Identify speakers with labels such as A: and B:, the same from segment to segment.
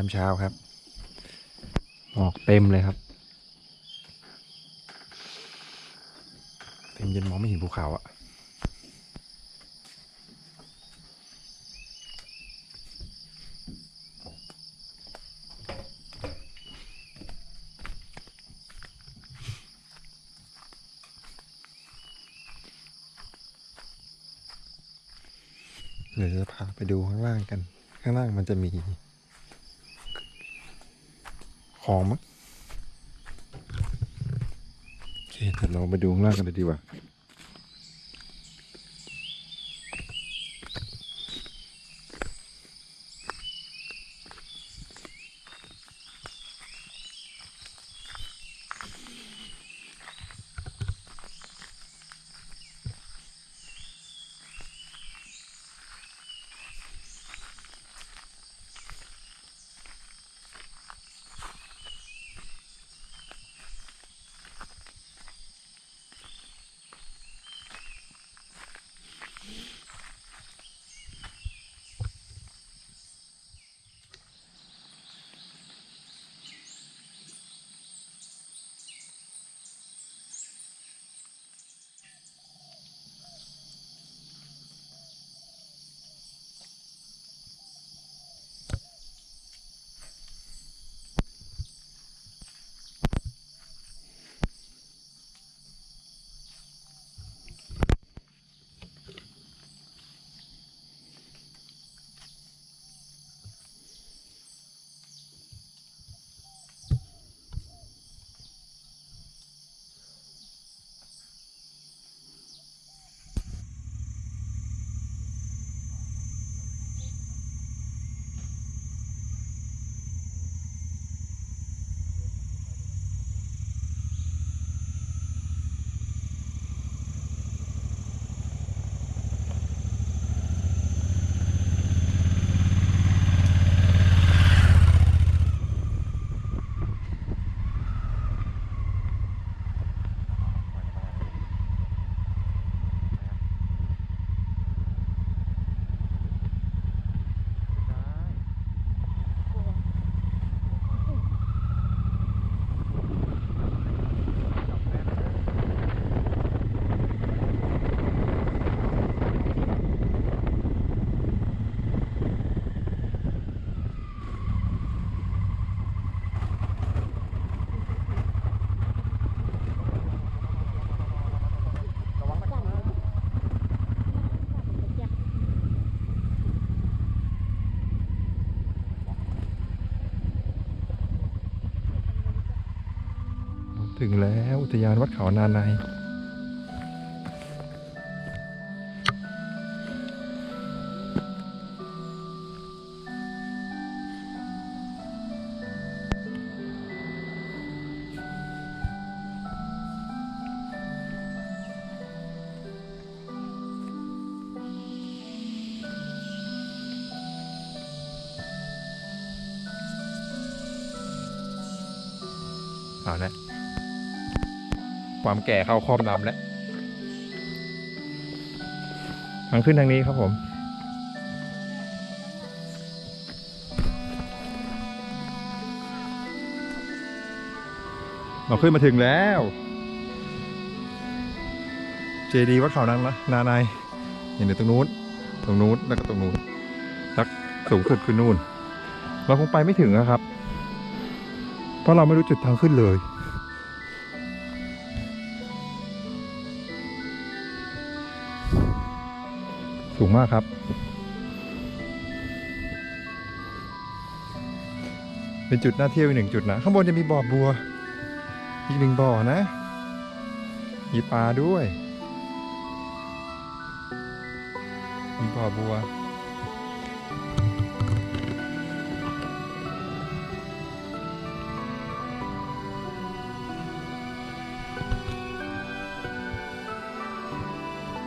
A: ามเช้าครับหมอกเต็มเลยครับ เต็มเย็นมองไม่เห็นภูเขาอะเดี๋ยวจะพาไปดูข้างล่างกัน ข้างล่างมันจะมี ของมั้งโอเคเดี๋ยวเราไปดูข้างล่างกันเลยดีกว่า ถึงแล้วอุทยานวัดเขานานายเอาละ ความแก่เข้าครอบนำแล้วทางขึ้นทางนี้ครับผม เราขึ้นมาถึงแล้ว เจดีวัดเขานางนะนานายเห็นอยู่ตรงนู้น ตรงนู้นแล้วก็ตรงนู้นสักสูงสุดคือนู่น เราคงไปไม่ถึงนะครับ เพราะเราไม่รู้จุดทางขึ้นเลย สูงมากครับ เป็นจุดน่าเที่ยวอีกหนึ่งจุดนะ ข้างบนจะมีบ่อบัว อีกหนึ่งบ่อนะมีปลาด้วย มีบ่อบัว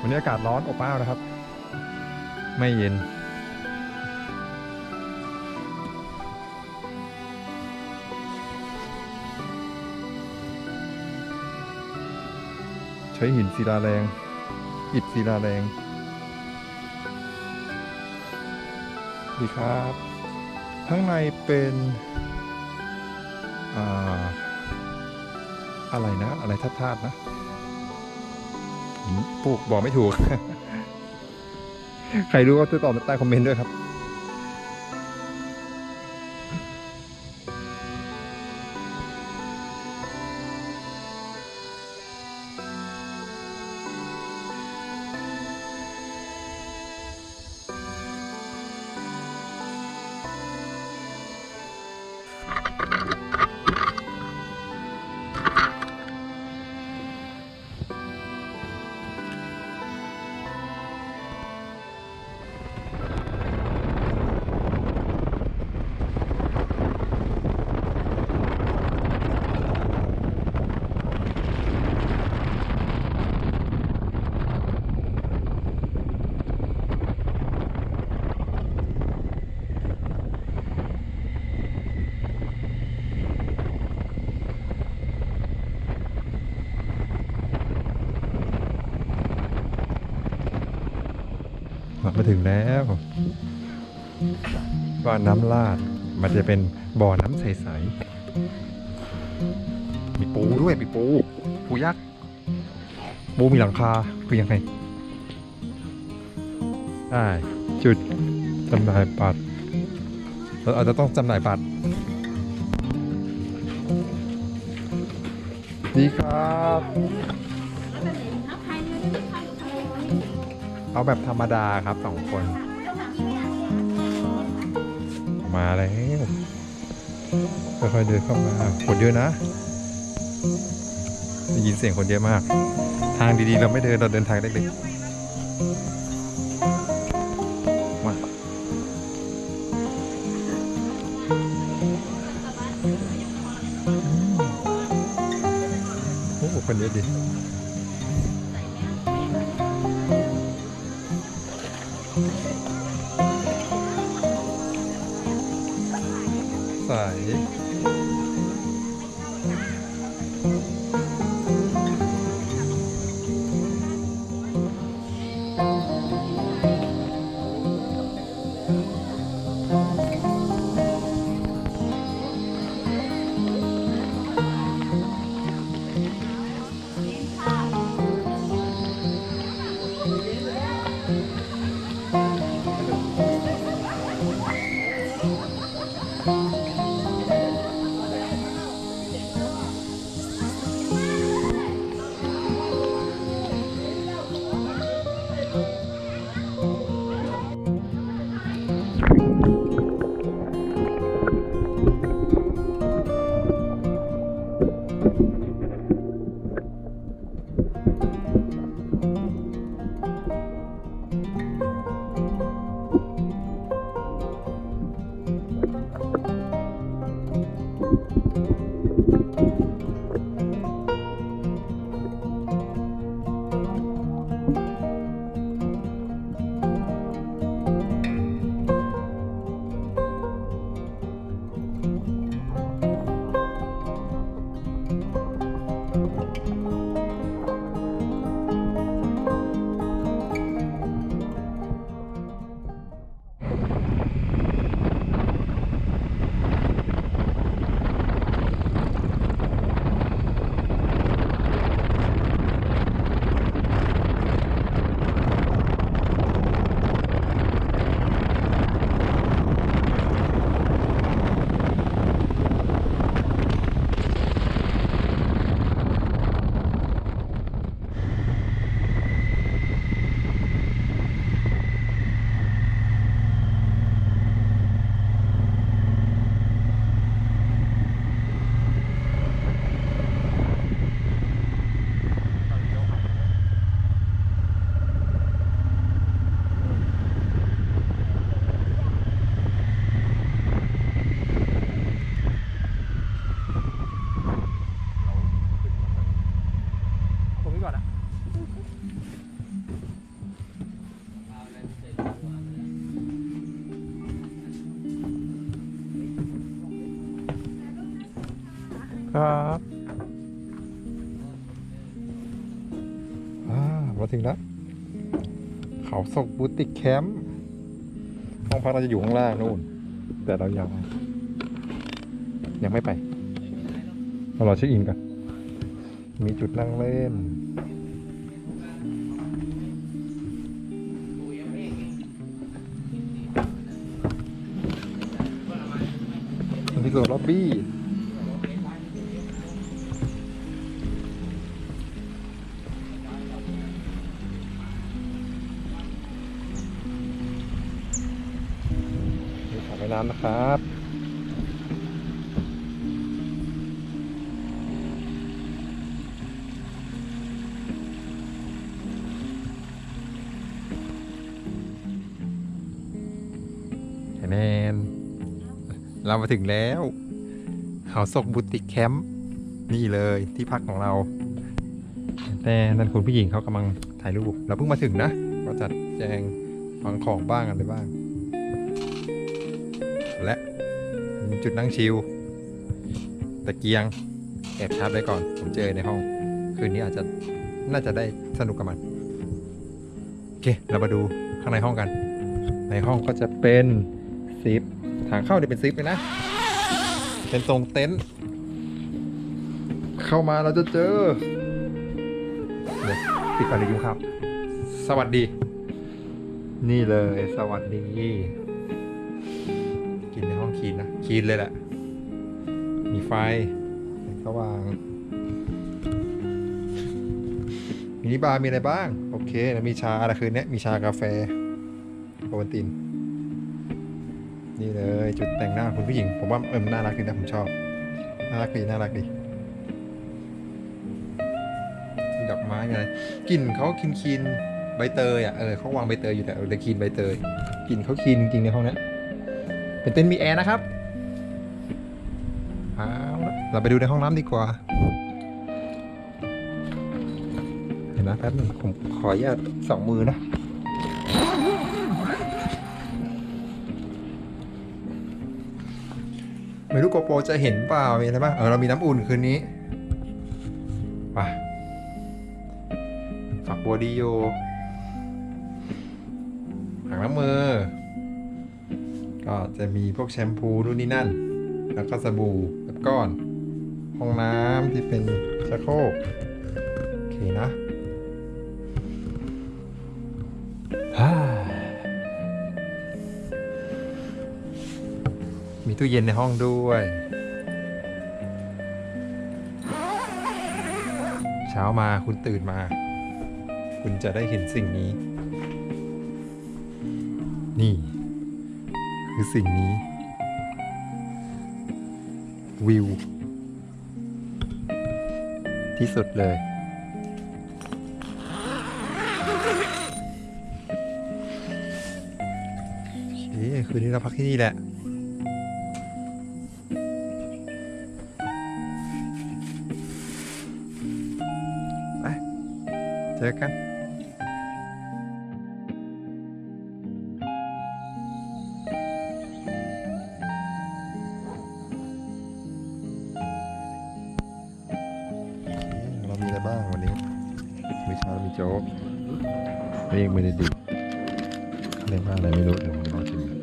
A: วันนี้อากาศร้อนอบอ้าวนะครับ ไม่เย็น ใช้หินศิลาแรง อิฐศิลาแรง ดีครับ ข้างในเป็นอะไรนะ อะไรธาตุๆนะผมปลูกบอกไม่ถูก ใครรู้ก็ช่วยตอบมาใต้คอมเมนต์ด้วยครับ มาถึงแล้วบ่อน้ำลาด มันจะเป็นบ่อน้ำใสๆ มีปูด้วยมีปู ปูยักษ์ ปูมีหลังคา คือยังไง ได้ จุดจำหน่ายบัตรเราอาจจะต้องจำหน่ายบัตรดีครับ เอาแบบธรรมดาครับสองคน มาแล้วค่อยๆเดินเข้ามาคนเยอะนะได้ยินเสียงคนเยอะมาก ทางดีๆ เราไม่เดินเราเดินทางเล็กๆมาโอ้คนเยอะดี ใครับอ่ามาถึงแล้ว เขาศกบูติกแคมป์ห้องพักเราจะอยู่ข้างล่างนู่น แต่เรายัง ยังไม่ไป เรารอเช็คอินกัน มีจุดนั่งเล่น อันนี้คือล็อบบี้มีสระว่ายน้ำนะครับ เรามาถึงแล้ว เขาศกบุติกแคมป์นี่เลยที่พักของเรา แต่นั่นคุณผู้หญิงเขากำลังถ่ายรูปเราเพิ่งมาถึงนะ ก็จัดแจงวางของบ้างอะไรบ้าง และจุดนั่งชิลตะเกียงแอบชาร์จไว้ก่อน ผมเจอในห้อง คืนนี้อาจจะน่าจะได้สนุกกับมัน โอเค เรามาดูข้างในห้องกัน ในห้องก็จะเป็นซิป ทางเข้าเนี่ยเป็นซิปเลยนะ เป็นทรงเต็นท์เข้ามาเราจะเจอเดี๋ยวปิดก่อนเลยยุงครับ สวัสดี นี่เลยสวัสดี กินในห้องคีนนะคีนเลยแหละ มีไฟสงสว่างมินิบาร์มีอะไรบ้าง โอเคแล้วมีชาอะไรคืนนี้มีชากาแฟโอวัลติน นี่เลย จุดแต่งหน้าคุณผู้หญิง ผมว่าเออมันน่ารักดีนะผมชอบ น่ารักดีน่ารักดีดอกไม้อะไรกลิ่นเขาคินคินใบเตยอะเออเขาวางใบเตยอยู่แต่เออเลยคินใบเตยกลิ่นเขาคินจริงๆในห้องนี้ยเป็นเต็นท์มีแอร์นะครับเอาละเราไปดูในห้องน้ำดีกว่าเห็นนะแป๊บนึงผมขออนุญาตสองมือนะ ไม่รู้โกโปรจะเห็นเปล่ามีอะไรบ้างเออเรามีน้ำอุ่นคืนนี้ไปฝักบัวดีโยอ่างน้ำมือ ก็จะมีพวกแชมพูนู่นนี่นั่น แล้วก็สบู่แบบก้อน ห้องน้ำที่เป็นชักโครกโอเคนะฮ่า มีตู้เย็นในห้องด้วย เช้ามาคุณตื่นมา คุณจะได้เห็นสิ่งนี้ นี่ คือสิ่งนี้ วิว ที่สุดเลยโอเคคืนนี้เราพักที่นี่แหละ เจอกันเรามีอะไรบ้างวันนี้มื้อเช้าเรามีโจ๊กเรียกไม่ได้ดิบเรียกว่าอะไรไม่รู้เดี๋ยวผมลองชิมดู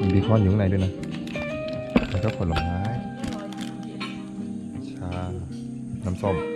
A: มีเบคอนอยู่ข้างในด้วยนะแล้วก็ผลไม้ชาน้ำส้ม